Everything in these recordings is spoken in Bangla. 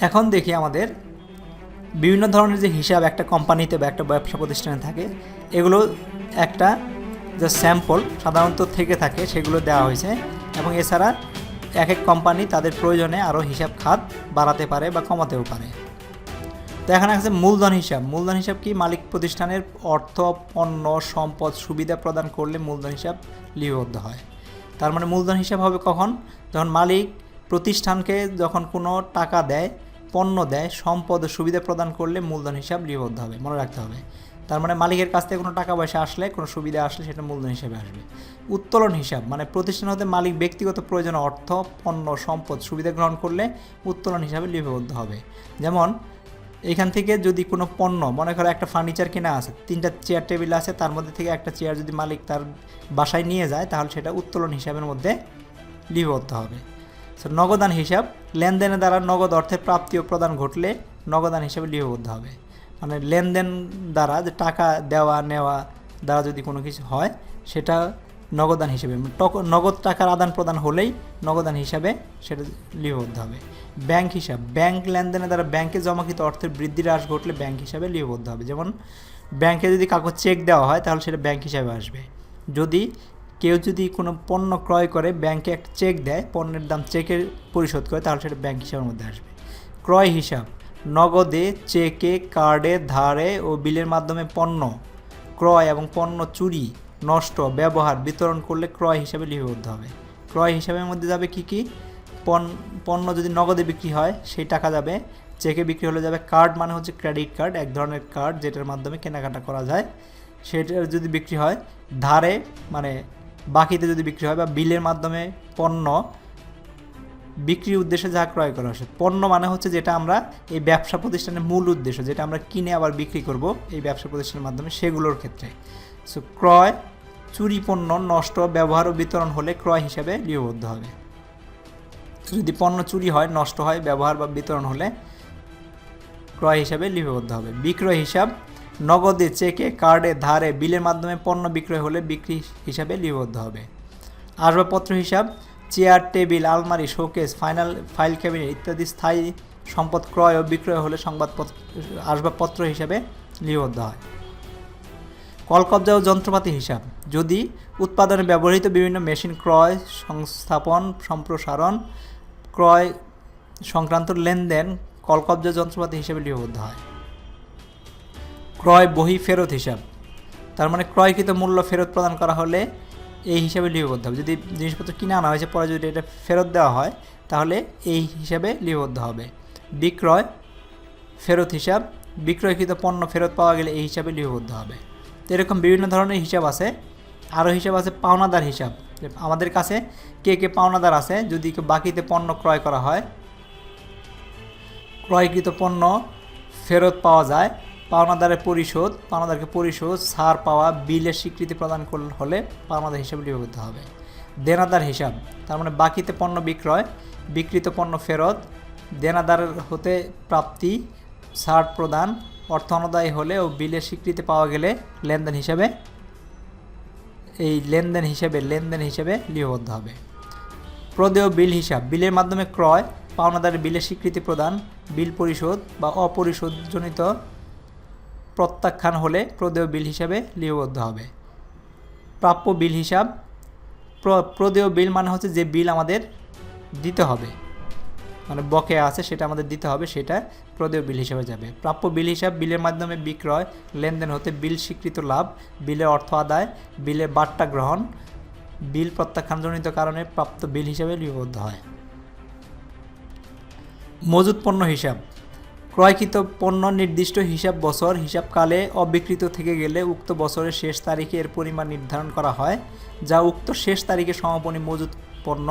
এখন দেখি আমাদের বিভিন্ন ধরনের যে হিসাব একটা কোম্পানিতে বা একটা ব্যবসা প্রতিষ্ঠানে থাকে, এগুলো একটা যে স্যাম্পল সাধারণত থেকে থাকে, সেগুলো দেওয়া হয়েছে এবং এছাড়া এক এক কোম্পানি তাদের প্রয়োজনে আরও হিসাব খাত বাড়াতে পারে বা কমাতেও পারে। তো এখানে আছে মূলধন হিসাব। মূলধন হিসাব কি মালিক প্রতিষ্ঠানের অর্থ, পণ্য, সম্পদ, সুবিধা প্রদান করলে মূলধন হিসাব লিপিবদ্ধ হয়? তার মানে মূলধন হিসাব হবে কখন? যখন মালিক প্রতিষ্ঠানকে যখন কোনো টাকা দেয় পণ্য দেয়, সম্পদ ও সুবিধা প্রদান করলে মূলধন হিসাব লিপিবদ্ধ হবে, মনে রাখতে হবে। তার মানে মালিকের কাছ থেকে কোনো টাকা পয়সা আসলে, কোনো সুবিধা আসলে সেটা মূলধন হিসাবে আসবে। উত্তোলন হিসাব মানে প্রতিষ্ঠান হতে মালিক ব্যক্তিগত প্রয়োজনে অর্থ, পণ্য সম্পদ সুবিধা গ্রহণ করলে উত্তোলন হিসাবে লিপিবদ্ধ হবে। যেমন, এখান থেকে যদি কোনো পণ্য, মনে করো একটা ফার্নিচার কেনা আছে, তিনটা চেয়ার টেবিল আছে, তার মধ্যে থেকে একটা চেয়ার যদি মালিক তার বাসায় নিয়ে যায়, তাহলে সেটা উত্তোলন হিসাবের মধ্যে লিপিবদ্ধ হবে। সো নগদান হিসাব লেনদেনের দ্বারা নগদ অর্থের প্রাপ্তি ও প্রদান ঘটলে নগদান হিসাবে লিপিবদ্ধ হবে। মানে লেনদেন দ্বারা যে টাকা দেওয়া, নেওয়া দ্বারা যদি কোনো কিছু হয়, সেটা নগদান হিসেবে টক- নগদ টাকার আদান প্রদান হলেই নগদান হিসাবে সেটা লিপিবদ্ধ হবে। ব্যাংক হিসাব, ব্যাংক লেনদেনের দ্বারা ব্যাংকে জমাকৃত অর্থের বৃদ্ধি হ্রাস ঘটলে ব্যাংক হিসাবে লিপিবদ্ধ হবে। যেমন, ব্যাংকে যদি কাউকে চেক দেওয়া হয়, তাহলে সেটা ব্যাংক হিসাবে আসবে। যদি কেউ যদি কোনো পণ্য ক্রয় করে, ব্যাংকে একটা চেক দেয়, পণ্যের দাম চেকের পরিশোধ করে, তাহলে সেটা ব্যাংক হিসাবের মধ্যে আসবে। ক্রয় হিসাব, নগদে, চেকে, কার্ডে, ধারে ও বিলের মাধ্যমে পণ্য ক্রয় এবং পণ্য চুরি, নষ্ট, ব্যবহার, বিতরণ করলে ক্রয় হিসাবে লিপিবদ্ধ হবে। ক্রয় হিসাবের মধ্যে যাবে কি কি? পণ- পণ্য যদি নগদে বিক্রি হয়, সেই টাকা যাবে, চেকে বিক্রি হলে যাবে কার্ড মানে হচ্ছে ক্রেডিট কার্ড, এক ধরনের কার্ড যেটার মাধ্যমে কেনাকাটা করা যায়। সেটার যদি বিক্রি হয়, ধারে মানে বাকিতে যদি বিক্রি হয় বা বিলের মাধ্যমে পণ্য বিক্রির উদ্দেশ্যে যা ক্রয় করা হচ্ছে পণ্য মানে হচ্ছে যেটা আমরা এই ব্যবসা প্রতিষ্ঠানের মূল উদ্দেশ্য, যেটা আমরা কিনে আবার বিক্রি করব এই ব্যবসা প্রতিষ্ঠানের মাধ্যমে সেগুলোর ক্ষেত্রে। সো ক্রয়, চুরি পণ্য, নষ্ট, ব্যবহার ও বিতরণ হলে ক্রয় হিসাবে লিপিবদ্ধ হবে। যদি পণ্য চুরি হয়, নষ্ট হয়, ব্যবহার বা বিতরণ হলে ক্রয় হিসাবে লিপিবদ্ধ হবে। বিক্রয় হিসাব নগদে চেকে কার্ডে ধারে বিলের মাধ্যমে পণ্য বিক্রয় হলে বিক্রি হিসাবে লিপিবদ্ধ হবে। আসবাবপত্র হিসাব, চেয়ার, টেবিল, আলমারি, শোকেস, ফাইনাল, ফাইল ক্যাবিনেট ইত্যাদি স্থায়ী সম্পদ ক্রয় ও বিক্রয় হলে সংবাদপত্র, আসবাবপত্র হিসাবে লিপিবদ্ধ হয়। কলকবজা ও যন্ত্রপাতি হিসাব, যদি উৎপাদনে ব্যবহৃত বিভিন্ন মেশিন ক্রয় সংস্থাপন সম্প্রসারণ, ক্রয় সংক্রান্ত লেনদেন কলকবজা যন্ত্রপাতি হিসেবে লিপিবদ্ধ হয়। ক্রয় বহি ফেরত হিসাব। তার মানে ক্রয়কৃত মূল্য ফেরত প্রদান করা হলে এই হিসাবে লিপিবদ্ধ হবে। যদি জিনিসপত্র কিনে আনা হয়েছে, পরে যদি এটা ফেরত দেওয়া হয়, তাহলে এই হিসাবে লিপিবদ্ধ হবে। বিক্রয় ফেরত হিসাব, বিক্রয়কৃত পণ্য ফেরত পাওয়া গেলে এই হিসাবে লিপিবদ্ধ হবে। তো এরকম বিভিন্ন ধরনের হিসাব আছে। আরও হিসাব আছে পাওনাদার হিসাব। আমাদের কাছে কে কে পাওনাদার আছে? যদি বাকিতে পণ্য ক্রয় করা হয়, ক্রয়কৃত পণ্য ফেরত পাওয়া যায় পাওনাদারের পরিশোধ, পাওনাদারকে পরিশোধ, ছাড় পাওয়া বিলের স্বীকৃতি প্রদান করলে হলে পাওনাদার হিসাবে লিপিবদ্ধ হবে। দেনাদার হিসাব, তার মানে বাকিতে পণ্য বিক্রয়, বিক্রিত পণ্য ফেরত, দেনাদার হতে প্রাপ্তি, ছাড় প্রদান, অর্থ অনুদায়ী হলে ও বিলের স্বীকৃতি পাওয়া গেলে লেনদেন হিসাবে, এই লেনদেন হিসেবে লেনদেন হিসেবে লিপিবদ্ধ হবে। প্রদেয় বিল হিসাব, বিলের মাধ্যমে ক্রয়, পাওনাদারের বিলের স্বীকৃতি প্রদান, বিল পরিশোধ বা অপরিশোধজনিত প্রত্যাখ্যান হলে প্রদেয় বিল হিসাবে লিপিবদ্ধ হবে। প্রাপ্য বিল হিসাব প্রদেয় বিল মানে হচ্ছে যে বিল আমাদের দিতে হবে। মানে বকেয়া আছে, সেটা আমাদের দিতে হবে, সেটা প্রদেয় বিল হিসাবে যাবে। প্রাপ্য বিল হিসাব, বিলের মাধ্যমে বিক্রয়, লেনদেন হতে বিল স্বীকৃত লাভ, বিলের অর্থ আদায় বিলের বার্তা গ্রহণ, বিল প্রত্যাখ্যানজনিত কারণে প্রাপ্ত বিল হিসাবে লিপিবদ্ধ হয়। মজুত পণ্য হিসাব ক্রয়কৃত পণ্য নির্দিষ্ট হিসাব বছর হিসাবকালে অবিকৃত থেকে গেলে উক্ত বছরের শেষ তারিখে এর পরিমাণ নির্ধারণ করা হয়, যা উক্ত শেষ তারিখে সমাপনী মজুত পণ্য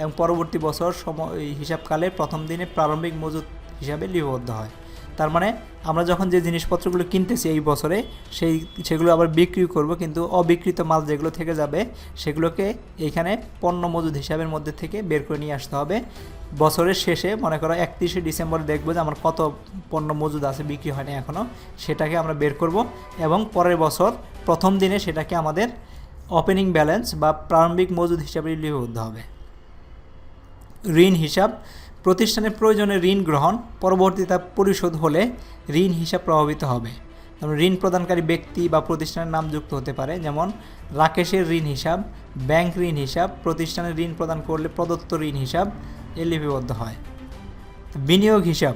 এবং পরবর্তী বছর সম হিসাবকালে প্রথম দিনে প্রারম্ভিক মজুত হিসাবে লিপিবদ্ধ হয়। তার মানে আমরা যখন যে জিনিসপত্রগুলো কিনতেছি এই বছরে, সেই সেগুলো আবার বিক্রি করব, কিন্তু অবিকৃত মাল যেগুলো থেকে যাবে, সেগুলোকে এইখানে পণ্য মজুদ হিসাবের মধ্যে থেকে বের করে নিয়ে আসতে হবে। বছরের শেষে মনে করো একত্রিশে ডিসেম্বর দেখব যে আমার কত পণ্য মজুদ আছে, বিক্রি হয়নি এখনও সেটাকে আমরা বের করব এবং পরের বছর প্রথম দিনে সেটাকে আমাদের ওপেনিং ব্যালেন্স বা প্রারম্ভিক মজুদ হিসাবে লিপিবদ্ধ হবে। ঋণ হিসাব প্রতিষ্ঠানের প্রয়োজনে ঋণ গ্রহণ পরবর্তীতে তা পরিশোধ হলে ঋণ হিসাব প্রভাবিত হবে। যেমন ঋণ প্রদানকারী ব্যক্তি বা প্রতিষ্ঠানের নাম যুক্ত হতে পারে, যেমন রাকেশের ঋণ হিসাব, ব্যাংক ঋণ হিসাব, প্রতিষ্ঠানের ঋণ প্রদান করলে প্রদত্ত ঋণ হিসাব এ লিপিবদ্ধ হয়। বিনিয়োগ হিসাব,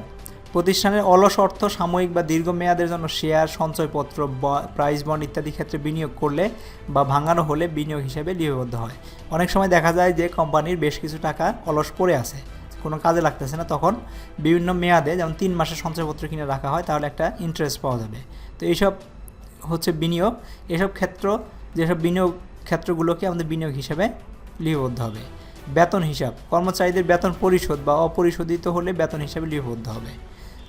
প্রতিষ্ঠানের অলস অর্থ, সাময়িক বা দীর্ঘমেয়াদের জন্য শেয়ার, সঞ্চয়পত্র প্রাইজ বন্ড ইত্যাদি ক্ষেত্রে বিনিয়োগ করলে বা ভাঙানো হলে বিনিয়োগ হিসাবে লিপিবদ্ধ হয়। অনেক সময় দেখা যায় যে কোম্পানির বেশ কিছু টাকা অলস পড়ে আছে। কোনো কাজে লাগতেছে না, তখন বিভিন্ন মেয়াদে যেমন তিন মাসের সঞ্চয়পত্র কিনে রাখা হয়, তাহলে একটা ইন্টারেস্ট পাওয়া যাবে। তো এইসব হচ্ছে বিনিয়োগ। এসব ক্ষেত্র, যেসব বিনিয়োগ ক্ষেত্রগুলোকে আমাদের বিনিয়োগ হিসাবে লিপিবদ্ধ হবে। বেতন হিসাব। কর্মচারীদের বেতন পরিশোধ বা অপরিশোধিত হলে বেতন হিসাবে লিপিবদ্ধ হবে।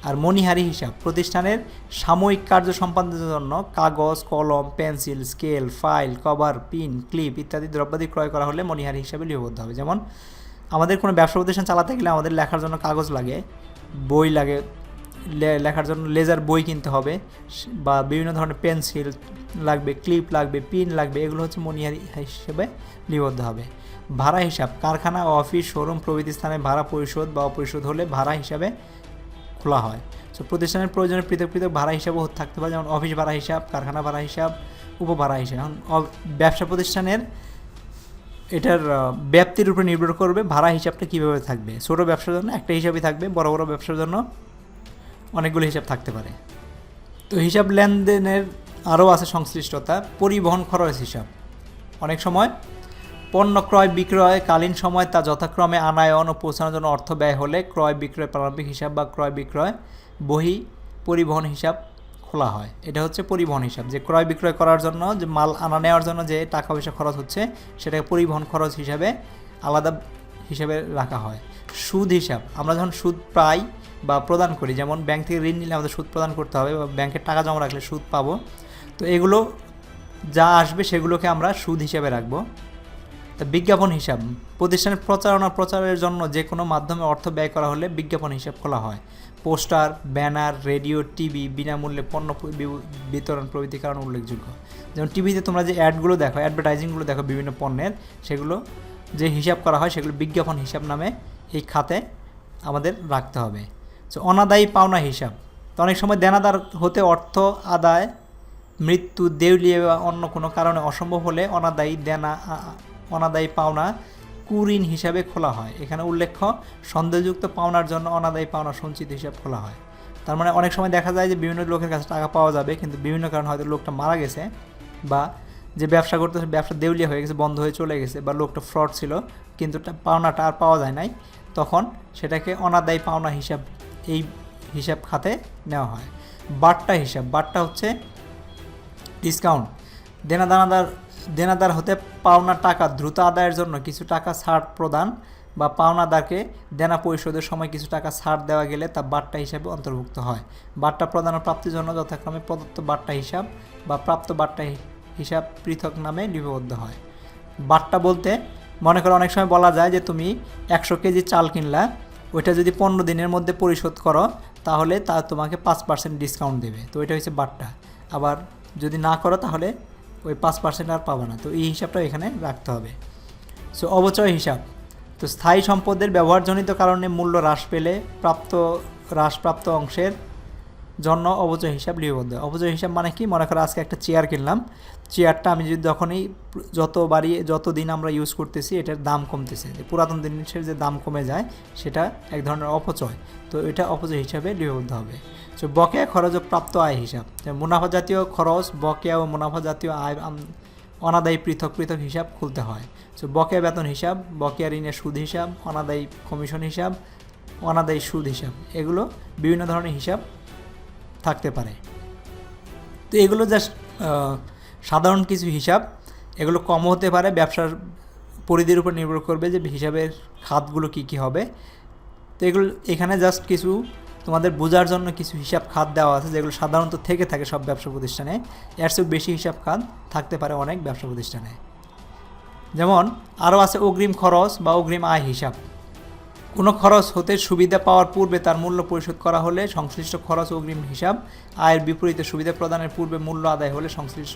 আর মণিহারি হিসাব। প্রতিষ্ঠানের সাময়িক কার্য সম্পাদনের জন্য কাগজ, কলম, pencil, scale, file, cover, pin, clip ইত্যাদি দ্রব্যাদি ক্রয় করা হলে মণিহারি হিসাবে লিপিবদ্ধ হবে। যেমন আমাদের কোনো ব্যবসা প্রতিষ্ঠান চালাতে গেলে আমাদের লেখার জন্য কাগজ লাগে, বই লাগে লেখার জন্য লেজার বই কিনতে হবে বা বিভিন্ন ধরনের পেন্সিল লাগবে, ক্লিপ লাগবে, পিন লাগবে, এগুলো হচ্ছে মনিহারি হিসেবে নিবদ্ধ হবে। ভাড়া হিসাব, কারখানা, অফিস, শোরুম, প্রভৃতি স্থানে ভাড়া পরিশোধ বা অপরিশোধ হলে ভাড়া হিসাবে খোলা হয়। সো প্রতিষ্ঠানের প্রয়োজনে পৃথক পৃথক ভাড়া হিসাবও থাকতে পারে, যেমন অফিস ভাড়া হিসাব, কারখানা ভাড়া হিসাব উপভাড়া হিসাব। এখন ব্যবসা প্রতিষ্ঠানের এটার ব্যাপ্তির উপর নির্ভর করবে ভাড়া হিসাবটা কীভাবে থাকবে। ছোটো ব্যবসার জন্য একটা হিসাবই থাকবে, বড় বড় ব্যবসার জন্য অনেকগুলো হিসাব থাকতে পারে। তো হিসাব লেনদেনের আরও আছে সংশ্লিষ্টতা, পরিবহন খরচ হিসাব। অনেক সময় পণ্য ক্রয় বিক্রয় কালীন সময় তা যথাক্রমে আনায়ন ও পৌঁছানোর জন্য অর্থ ব্যয় হলে ক্রয় বিক্রয় প্রারম্ভিক হিসাব বা ক্রয় বিক্রয় বহি পরিবহন হিসাব খোলা হয়। এটা হচ্ছে পরিবহন হিসাব। যে ক্রয় বিক্রয় করার জন্য, যে মাল আনা নেওয়ার জন্য যে টাকা পয়সা খরচ হচ্ছে সেটাকে পরিবহন খরচ হিসাবে আলাদা হিসাবে রাখা হয়। সুদ হিসাব। আমরা যখন সুদ পাই বা প্রদান করি, যেমন ব্যাংক থেকে ঋণ নিলে আমাদের সুদ প্রদান করতে হবে বা ব্যাংকের টাকা জমা রাখলে সুদ পাবো, তো এগুলো যা আসবে সেগুলোকে আমরা সুদ হিসাবে রাখব। তা বিজ্ঞাপন হিসাব। প্রতিষ্ঠানের প্রচারণা প্রচারের জন্য যে কোনো মাধ্যমে অর্থ ব্যয় করা হলে বিজ্ঞাপন হিসাব খোলা হয়। পোস্টার, ব্যানার, রেডিও, টিভি বিনামূল্যে পণ্য বিতরণ প্রভৃতি কারণ উল্লেখযোগ্য। যেমন টিভিতে তোমরা যে অ্যাডগুলো দেখো, অ্যাডভার্টাইজিংগুলো দেখো বিভিন্ন পণ্যের, সেগুলো যে হিসাব করা হয় সেগুলো বিজ্ঞাপন হিসাব নামে এই খাতে আমাদের রাখতে হবে। তো অনাদায়ী পাওনা হিসাব। তো অনেক সময় দেনাদার হতে অর্থ আদায়, মৃত্যু, দেউলিয়া বা অন্য কোনো কারণে অসম্ভব হলে অনাদায়ী দেনা অনাদায়ী পাওনা কুঋণ হিসাবে খোলা হয়। এখানে উল্লেখ্য, সন্দেহযুক্ত পাওনার জন্য অনাদায়ী পাওনা সঞ্চিত হিসাব খোলা হয়। তার মানে অনেক সময় দেখা যায় যে বিভিন্ন লোকের কাছে টাকা পাওয়া যাবে, কিন্তু বিভিন্ন কারণে হয়তো লোকটা মারা গেছে বা যে ব্যবসা করতে ব্যবসা দেউলিয়া হয়ে গেছে, বন্ধ হয়ে চলে গেছে বা লোকটা ফ্রড ছিল, কিন্তু পাওনাটা আর পাওয়া যায় নাই, তখন সেটাকে অনাদায়ী পাওনা হিসাব, এই হিসাব খাতে নেওয়া হয়। বাট্টা হিসাব, বাট্টা হচ্ছে ডিসকাউন্ট দেনাদানাদার দেনাদার হতে পাওনা টাকা দ্রুত আদায়ের জন্য কিছু টাকা ছাড় প্রদান বা পাওনাদারকে দেনা পরিশোধের সময় কিছু টাকা ছাড় দেওয়া গেলে তা বাট্টা হিসাবে অন্তর্ভুক্ত হয়। বার্তা প্রদান ও প্রাপ্তির জন্য যথাক্রমে প্রদত্ত বার্তা হিসাব বা প্রাপ্ত বার্তা হিসাব পৃথক নামে লিপিবদ্ধ হয়। বাট্টা বলতে, মনে করো অনেক সময় বলা যায় যে তুমি একশো কেজি চাল কিনলা, ওইটা যদি পনেরো দিনের মধ্যে পরিশোধ করো, তাহলে তা তোমাকে পাঁচ পার্সেন্ট ডিসকাউন্ট দেবে। তো এটা হচ্ছে বাট্টা আবার যদি না করো, তাহলে ওই পাঁচ পার্সেন্ট আর পাবো না। তো এই হিসাবটা এখানে রাখতে হবে। সো অবচয় হিসাব। তো স্থায়ী সম্পদের ব্যবহারজনিত কারণে মূল্য হ্রাস পেলে প্রাপ্ত, হ্রাসপ্রাপ্ত অংশের জন্য অবচয় হিসাব লিপিবদ্ধ। অবচয় হিসাব মানে কি? মনে করো আজকে একটা চেয়ার কিনলাম। চেয়ারটা আমি যদি যখনই যত বাড়িয়ে যত দিন আমরা ইউজ করতেছি, এটার দাম কমতেছে। যে পুরাতন জিনিসের যে দাম কমে যায়, সেটা এক ধরনের অপচয়। তো এটা অপচয় হিসাবে লিপিবদ্ধ হবে। তো বকেয়া খরচ ও প্রাপ্ত আয় হিসাব। মুনাফা জাতীয় খরচ, বকেয়া ও মুনাফা জাতীয় আয় অনাদায়ী পৃথক পৃথক হিসাব খুলতে হয়। তো বকেয়া বেতন হিসাব, বকেয়া ঋণের সুদ হিসাব, অনাদায়ী কমিশন হিসাব, অনাদায়ী সুদ হিসাব। এগুলো বিভিন্ন ধরনের হিসাব থাকতে পারে। তো এগুলো জাস্ট সাধারণ কিছু হিসাব। এগুলো কম হতে পারে, ব্যবসার পরিধির উপর নির্ভর করবে যে হিসাবের খাতগুলো কি কি হবে। তো এগুলো, এখানে জাস্ট কিছু তোমাদের বোঝার জন্য কিছু হিসাব খাত দেওয়া আছে, যেগুলো সাধারণত থেকে থাকে সব ব্যবসা প্রতিষ্ঠানে। এর চেয়েও বেশি হিসাব খাত থাকতে পারে অনেক ব্যবসা প্রতিষ্ঠানে। যেমন আরও আছে অগ্রিম খরচ বা অগ্রিম আয় হিসাব। কোনো খরচ হতে সুবিধা পাওয়ার পূর্বে তার মূল্য পরিশোধ করা হলে সংশ্লিষ্ট খরচ অগ্রিম হিসাব, আয়ের বিপরীতে সুবিধা প্রদানের পূর্বে মূল্য আদায় হলে সংশ্লিষ্ট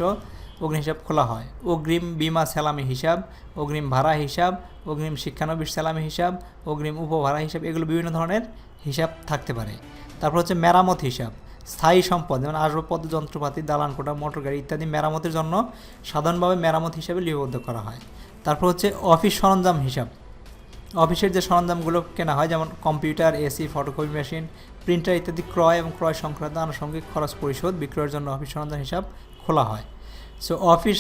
অগ্নি হিসাব খোলা হয়। অগ্রিম বিমা সেলামি হিসাব, অগ্রিম ভাড়া হিসাব, অগ্রিম শিক্ষানবিশ সালামি হিসাব, অগ্রিম উপভাড়া হিসাব, এগুলো বিভিন্ন ধরনের হিসাব থাকতে পারে। তারপর হচ্ছে মেরামত হিসাব, স্থায়ী সম্পদ, যেমন আসবাবপত্র, যন্ত্রপাতি, দালান, কোটা, মোটর গাড়ি ইত্যাদি মেরামতের জন্য সাধারণভাবে মেরামত হিসাবে লিপিবদ্ধ করা হয়। তারপর হচ্ছে অফিস সরঞ্জাম হিসাব অফিসের যে সরঞ্জামগুলো কেনা হয়, যেমন computer, AC, photocopy machine, printer ইত্যাদি ক্রয় এবং ক্রয় সংক্রান্ত আনুষঙ্গিক খরচ পরিশোধ বিক্রয়ের জন্য অফিস সরঞ্জাম হিসাব খোলা হয়। সো অফিস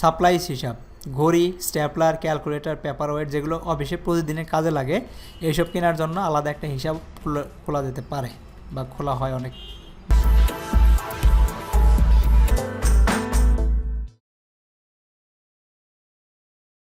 সাপ্লাইস হিসাব, ঘড়ি, স্ট্যাপলার, ক্যালকুলেটর পেপার ওয়েট যেগুলো অফিসে প্রতিদিনের কাজে লাগে, এইসব কেনার জন্য আলাদা একটা হিসাব খোলা যেতে পারে বা খোলা হয় অনেক